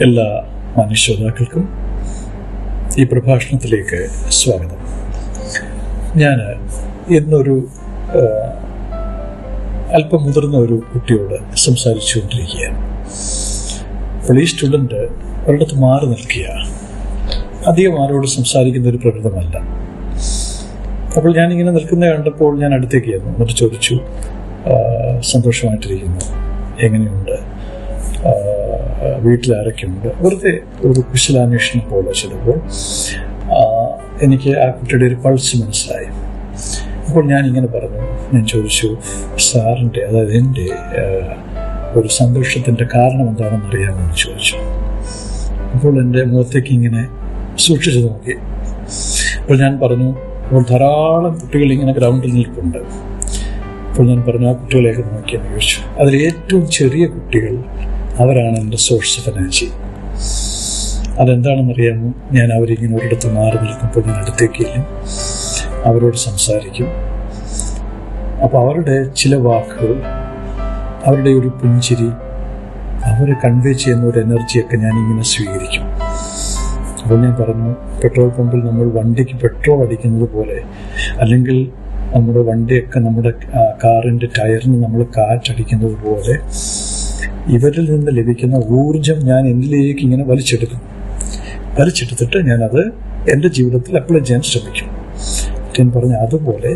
എല്ലാ മനുഷ്യതാക്കൾക്കും ഈ പ്രഭാഷണത്തിലേക്ക് സ്വാഗതം. ഞാൻ ഇന്നൊരു അല്പം മുതിർന്ന ഒരു കുട്ടിയോട് സംസാരിച്ചുകൊണ്ടിരിക്കുകയാണ്. അപ്പോൾ ഈ സ്റ്റുഡന്റ് ഒരിടത്ത് മാറി നിൽക്കുക. അധികം ആരോട് സംസാരിക്കുന്ന ഒരു പ്രകൃതമല്ല. അപ്പോൾ ഞാനിങ്ങനെ നിൽക്കുന്ന കണ്ടപ്പോൾ ഞാൻ അടുത്തേക്ക് ചെന്നു. എന്നിട്ട് ചോദിച്ചു "ആ, സന്തോഷമായിട്ടിരിക്കുന്നു. എങ്ങനെയുണ്ട്? വീട്ടിൽ ആരൊക്കെയുണ്ട് വെറുതെ ഒരു കുശലാന്വേഷണം പോലെ ചിലപ്പോൾ. എനിക്ക് ആ കുട്ടിയുടെ ഒരു പൾസ് മനസ്സിലായി. അപ്പോൾ ഞാൻ ഇങ്ങനെ പറഞ്ഞു. ഞാൻ ചോദിച്ചു സാറിന്റെ അതായത് എന്റെ ഒരു സന്തോഷത്തിന്റെ കാരണം എന്താണെന്ന് അറിയാമോ എന്ന് ചോദിച്ചു. അപ്പോൾ എന്റെ മുഖത്തേക്ക് ഇങ്ങനെ സൂക്ഷിച്ചു നോക്കി. അപ്പോൾ ഞാൻ പറഞ്ഞു അപ്പോൾ ധാരാളം കുട്ടികൾ ഇങ്ങനെ ഗ്രൗണ്ടിൽ നിൽപ്പുണ്ട്. അപ്പോൾ ഞാൻ പറഞ്ഞു ആ കുട്ടികളെയൊക്കെ നോക്കിയെന്ന് ചോദിച്ചു. അതിൽ ഏറ്റവും ചെറിയ കുട്ടികൾ അവരാണ് എന്റെ സോഴ്സ് ഓഫ് എനർജി അതെന്താണെന്നറിയാമോ? ഞാൻ അവരിങ്ങനെ ഒരിടത്ത് മാറി നിൽക്കുമ്പോൾ ഞാൻ അടുത്തേക്ക് ചെല്ലും. അവരോട് സംസാരിക്കും. അപ്പോൾ അവരുടെ ചില വാക്കുകൾ അവരുടെ ഒരു പുഞ്ചിരി അവർ കൺവേ ചെയ്യുന്ന ഒരു എനർജിയൊക്കെ ഞാനിങ്ങനെ സ്വീകരിക്കും. അപ്പോൾ ഞാൻ പറഞ്ഞു പെട്രോൾ പമ്പിൽ നമ്മൾ വണ്ടിക്ക് പെട്രോൾ അടിക്കുന്നത് പോലെ അല്ലെങ്കിൽ നമ്മുടെ വണ്ടിയൊക്കെ നമ്മുടെ കാറിന്റെ ടയറിന് നമ്മൾ കാറ്റടിക്കുന്നത് പോലെ ഇവരിൽ നിന്ന് ലഭിക്കുന്ന ഊർജം ഞാൻ എന്നിലേക്ക് ഇങ്ങനെ വലിച്ചെടുക്കും? വലിച്ചെടുത്തിട്ട് ഞാനത് എന്റെ ജീവിതത്തിൽ അപ്ലൈ ചെയ്യാൻ ശ്രമിക്കും. ഞാൻ പറഞ്ഞ അതുപോലെ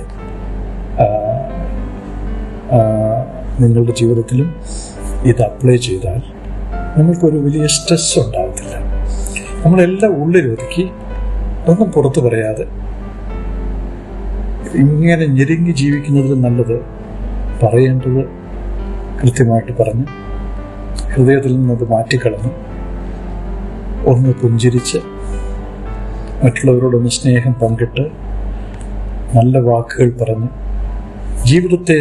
നിങ്ങളുടെ ജീവിതത്തിലും ഇത് അപ്ലൈ ചെയ്താൽ നമ്മൾക്കൊരു വലിയ സ്ട്രെസ് ഉണ്ടാകത്തില്ല നമ്മളെല്ലാം ഉള്ളിലൊതുക്കി ഒന്നും പുറത്തു പറയാതെ ഇങ്ങനെ ഞെരുങ്ങി ജീവിക്കുന്നതിലും നല്ലത് പറയേണ്ടത് കൃത്യമായിട്ട് പറഞ്ഞ് ഹൃദയത്തിൽ നിന്നത് മാറ്റിക്കളഞ്ഞു ഒന്ന് പുഞ്ചിരിച്ച് മറ്റുള്ളവരോടൊന്ന് സ്നേഹം പങ്കിട്ട് നല്ല വാക്കുകൾ പറഞ്ഞ് ജീവിതത്തെ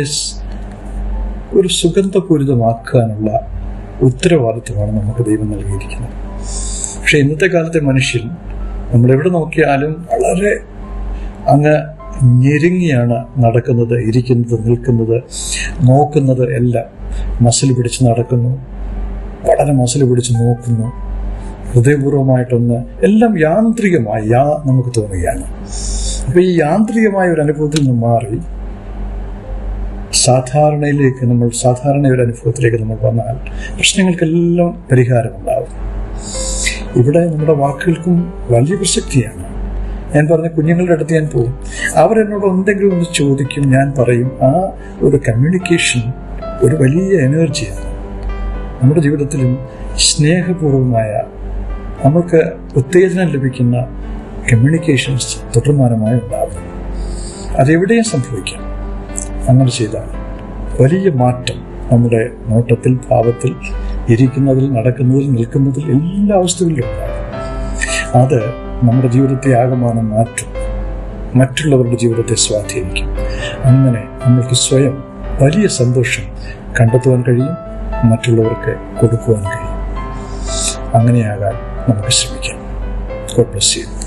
ഒരു സുഗന്ധപൂരിതമാക്കാനുള്ള ഉത്തരവാദിത്വമാണ് നമുക്ക് ദൈവം നൽകിയിരിക്കുന്നത്. പക്ഷെ ഇന്നത്തെ കാലത്തെ മനുഷ്യൻ നമ്മളെവിടെ നോക്കിയാലും വളരെ അങ്ങ് ഞെരുങ്ങിയാണ് നടക്കുന്നത് ഇരിക്കുന്നത് നിൽക്കുന്നത് നോക്കുന്നത് എല്ലാം മസിൽ പിടിച്ച് നടക്കുന്നു. വളരെ മസിൽ പിടിച്ച് നോക്കുന്നു. ഹൃദയപൂർവമായിട്ടൊന്ന് എല്ലാം യാന്ത്രികമായി യാ നമുക്ക് തോന്നുകയാണ്. അപ്പൊ ഈ യാന്ത്രികമായ ഒരു അനുഭവത്തിൽ നിന്ന് മാറി സാധാരണയിലേക്ക് നമ്മൾ സാധാരണ ഒരു അനുഭവത്തിലേക്ക് നമ്മൾ വന്നാൽ പ്രശ്നങ്ങൾക്കെല്ലാം പരിഹാരമുണ്ടാവും. ഇവിടെ നമ്മുടെ വാക്കുകൾക്കും വലിയ പ്രസക്തിയാണ്. ഞാൻ പറഞ്ഞ കുഞ്ഞുങ്ങളുടെ അടുത്ത് ഞാൻ പോകും. അവരെന്നോട് എന്തെങ്കിലും ഒന്ന് ചോദിക്കും ഞാൻ പറയും ആ ഒരു കമ്മ്യൂണിക്കേഷൻ ഒരു വലിയ എനർജിയാണ് നമ്മുടെ ജീവിതത്തിലും സ്നേഹപൂർവമായ നമുക്ക് ഉത്തേജനം ലഭിക്കുന്ന കമ്മ്യൂണിക്കേഷൻസ് തുടർമാനമായി ഉണ്ടാകും അതെവിടെയും സംഭവിക്കാം. അങ്ങനെ ചെയ്താൽ വലിയ മാറ്റം നമ്മുടെ നോട്ടത്തിൽ ഭാവത്തിൽ ഇരിക്കുന്നതിൽ നടക്കുന്നതിൽ നിൽക്കുന്നതിൽ എല്ലാ അവസ്ഥകളിലും ഉണ്ടാകും. അത് നമ്മുടെ ജീവിതത്തെ ആകമാനം മാറ്റും. മറ്റുള്ളവരുടെ ജീവിതത്തെ സ്വാധീനിക്കും. അങ്ങനെ നമ്മൾക്ക് സ്വയം വലിയ സന്തോഷം കണ്ടെത്തുവാൻ കഴിയും. മറ്റുള്ളവർക്ക് കൊടുക്കുവാൻ കഴിയും. അങ്ങനെയാകാൻ നമുക്ക് ശ്രമിക്കാം. God bless you